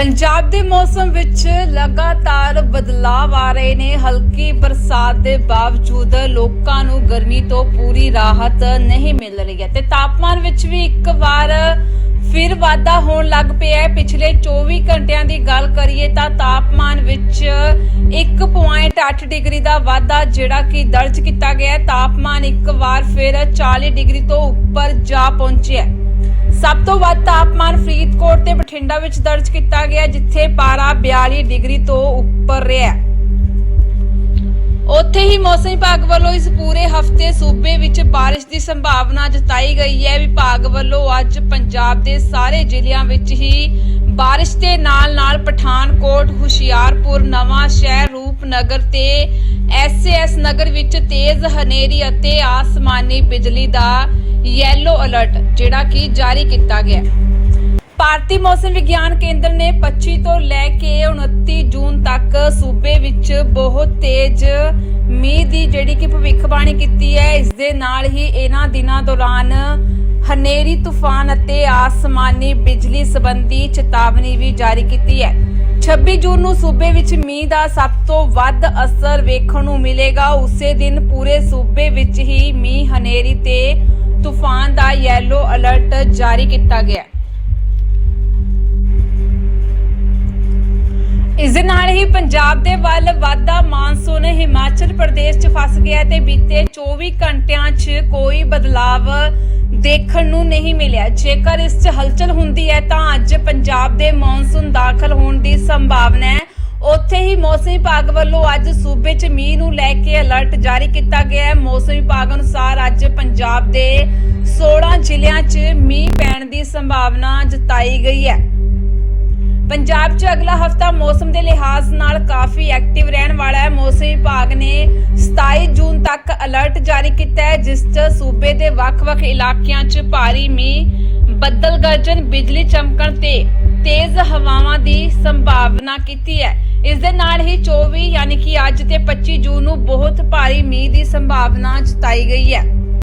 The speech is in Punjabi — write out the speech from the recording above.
ਪੰਜਾਬ ਦੇ ਮੌਸਮ ਵਿੱਚ ਲਗਾਤਾਰ ਬਦਲਾਅ ਆ ਰਹੇ ਨੇ। ਹਲਕੀ ਬਰਸਾਤ ਦੇ ਬਾਵਜੂਦ ਲੋਕਾਂ ਨੂੰ ਗਰਮੀ ਤੋਂ ਪੂਰੀ ਰਾਹਤ ਨਹੀਂ ਮਿਲ ਰਹੀ ਹੈ। ਤੇ ਤਾਪਮਾਨ ਵਿੱਚ ਵੀ ਇੱਕ ਵਾਰ ਫਿਰ ਵਾਧਾ ਹੋਣ ਲੱਗ ਪਿਆ ਹੈ। ਪਿਛਲੇ 24 ਘੰਟਿਆਂ ਦੀ ਗੱਲ ਕਰੀਏ ਤਾਂ ਤਾਪਮਾਨ ਵਿੱਚ 1.8 ਡਿਗਰੀ ਦਾ ਵਾਧਾ ਜਿਹੜਾ ਕਿ ਦਰਜ ਕੀਤਾ ਗਿਆ ਹੈ। ਤਾਪਮਾਨ ਇੱਕ ਵਾਰ ਫਿਰ 40 ਡਿਗਰੀ ਤੋਂ ਉੱਪਰ ਜਾ ਪਹੁੰਚਿਆ ਹੈ। ਸਭ ਤੋਂ ਵੱਧ ਤਾਪਮਾਨ ਫਰੀਦਕੋਟ ਤੇ ਬਠਿੰਡਾ ਵਿੱਚ ਦਰਜ ਕੀਤਾ ਗਿਆ, ਜਿੱਥੇ ਪਾਰਾ 42 ਡਿਗਰੀ ਤੋਂ ਉੱਪਰ ਰਿਹਾ ਉੱਥੇ ਹੀ ਮੌਸਮ ਵਿਭਾਗ ਵੱਲੋਂ ਇਸ ਪੂਰੇ ਹਫ਼ਤੇ ਸੂਬੇ ਵਿੱਚ ਬਾਰਿਸ਼ ਦੀ ਸੰਭਾਵਨਾ ਜਤਾਈ ਗਈ ਹੈ। ਵਿਭਾਗ ਵੱਲੋਂ ਅੱਜ ਪੰਜਾਬ ਦੇ ਸਾਰੇ ਜ਼ਿਲ੍ਹਿਆਂ ਵਿੱਚ ਹੀ ਬਾਰਿਸ਼ ਦੇ ਨਾਲ-ਨਾਲ ਪਠਾਨਕੋਟ, ਹੁਸ਼ਿਆਰਪੁਰ, ਨਵਾਂ ਸ਼ਹਿਰ, ਰੂਪਨਗਰ ਤੇ ਐਸਐਸ ਨਗਰ ਵਿੱਚ ਤੇਜ਼ ਹਨੇਰੀ ਅਤੇ ਆਸਮਾਨੀ ਬਿਜਲੀ ਦਾ ਯੈਲੋ ਅਲਰਟ ਜਿਹੜਾ ਕਿ ਜਾਰੀ ਕੀਤਾ ਗਿਆ ਭਾਰਤੀ ਮੌਸਮ ਵਿਗਿਆਨ ਕੇਂਦਰ ਨੇ 25 ਤੋਂ ਲੈ ਕੇ 29 ਜੂਨ ਤੱਕ ਸੂਬੇ ਵਿੱਚ ਬਹੁਤ ਤੇਜ਼ ਮੀਂਹ ਦੀ ਜਿਹੜੀ ਕਿ ਭਵਿੱਖਬਾਣੀ ਕੀਤੀ ਹੈ। ਇਸ ਦੇ ਨਾਲ ਹੀ ਇਹਨਾਂ ਦਿਨਾਂ ਦੌਰਾਨ ਹਨੇਰੀ, ਤੂਫਾਨ ਅਤੇ ਆਸਮਾਨੀ ਬਿਜਲੀ ਸੰਬੰਧੀ ਚੇਤਾਵਨੀ ਵੀ ਜਾਰੀ ਕੀਤੀ ਹੈ। 26 ਜੂਨ ਨੂੰ ਸੂਬੇ ਵਿੱਚ ਮੀਂਹ ਦਾ ਸਭ ਤੋਂ ਵੱਧ ਅਸਰ ਵੇਖਣ ਨੂੰ ਮਿਲੇਗਾ। ਉਸੇ ਦਿਨ ਪੂਰੇ ਸੂਬੇ ਵਿੱਚ ਹੀ ਮੀਂਹ, ਹਨੇਰੀ ਤੇ ਤੂਫਾਨ ਦਾ ਯੈਲੋ ਅਲਰਟ ਜਾਰੀ ਕੀਤਾ ਗਿਆ। ਹੈ ਇਸ ਦੇ ਨਾਲ ਹੀ ਪੰਜਾਬ ਦੇ ਵੱਲ ਵਾਧਾ ਮਾਨਸੂਨ ਹਿਮਾਚਲ ਪ੍ਰਦੇਸ਼ 'ਚ ਫਸ ਗਿਆ ਤੇ ਬੀਤੇ 24 ਘੰਟਿਆਂ 'ਚ ਕੋਈ ਬਦਲਾਵ ਦੇਖਣ ਨੂੰ ਨਹੀਂ ਮਿਲਿਆ। ਜੇਕਰ ਇਸ 'ਚ ਹਲਚਲ ਹੁੰਦੀ ਹੈ ਤਾਂ ਅੱਜ ਪੰਜਾਬ ਦੇ ਮੌਨਸੂਨ ਦਾਖਲ ਹੋਣ ਦੀ ਸੰਭਾਵਨਾ ਹੈ। ਉੱਥੇ ਹੀ ਮੌਸਮ ਵਿਭਾਗ ਵੱਲੋਂ ਅੱਜ ਸੂਬੇ 'ਚ ਮੀਂਹ ਨੂੰ ਲੈ ਕੇ ਅਲਰਟ ਜਾਰੀ ਕੀਤਾ ਗਿਆ ਹੈ। ਮੌਸਮ ਵਿਭਾਗ ਅਨੁਸਾਰ ਅੱਜ ਪੰਜਾਬ ਦੇ 16 ਜ਼ਿਲ੍ਹਿਆਂ 'ਚ ਮੀਂਹ ਪੈਣ ਦੀ ਸੰਭਾਵਨਾ ਜਤਾਈ ਗਈ ਹੈ। ਪੰਜਾਬ 'ਚ ਅਗਲਾ ਹਫਤਾ ਮੌਸਮ ਦੇ ਲਿਹਾਜ਼ ਨਾਲ ਕਾਫੀ ਐਕਟਿਵ ਰਹਿਣ ਵਾਲਾ ਹੈ। ਮੌਸਮ ਵਿਭਾਗ ਨੇ 27 ਜੂਨ ਤੱਕ ਅਲਰਟ ਜਾਰੀ ਕੀਤਾ ਹੈ, ਜਿਸ 'ਚ ਸੂਬੇ ਦੇ ਵੱਖ-ਵੱਖ ਇਲਾਕਿਆਂ 'ਚ ਭਾਰੀ ਮੀਂਹ ਬੱਦਲ ਗਰਜਨ ਬਿਜਲੀ ਚਮਕਣ ਤੇ ਤੇਜ਼ ਹਵਾਵਾਂ ਦੀ ਸੰਭਾਵਨਾ ਕੀਤੀ ਹੈ। ਇਸ ਦੇ ਨਾਲ ਹੀ 24 ਯਾਨੀ ਕਿ ਅੱਜ ਤੇ 25 ਜੂਨ ਨੂੰ ਬਹੁਤ ਭਾਰੀ ਮੀਂਹ ਦੀ ਸੰਭਾਵਨਾ ਜਤਾਈ ਗਈ ਹੈ।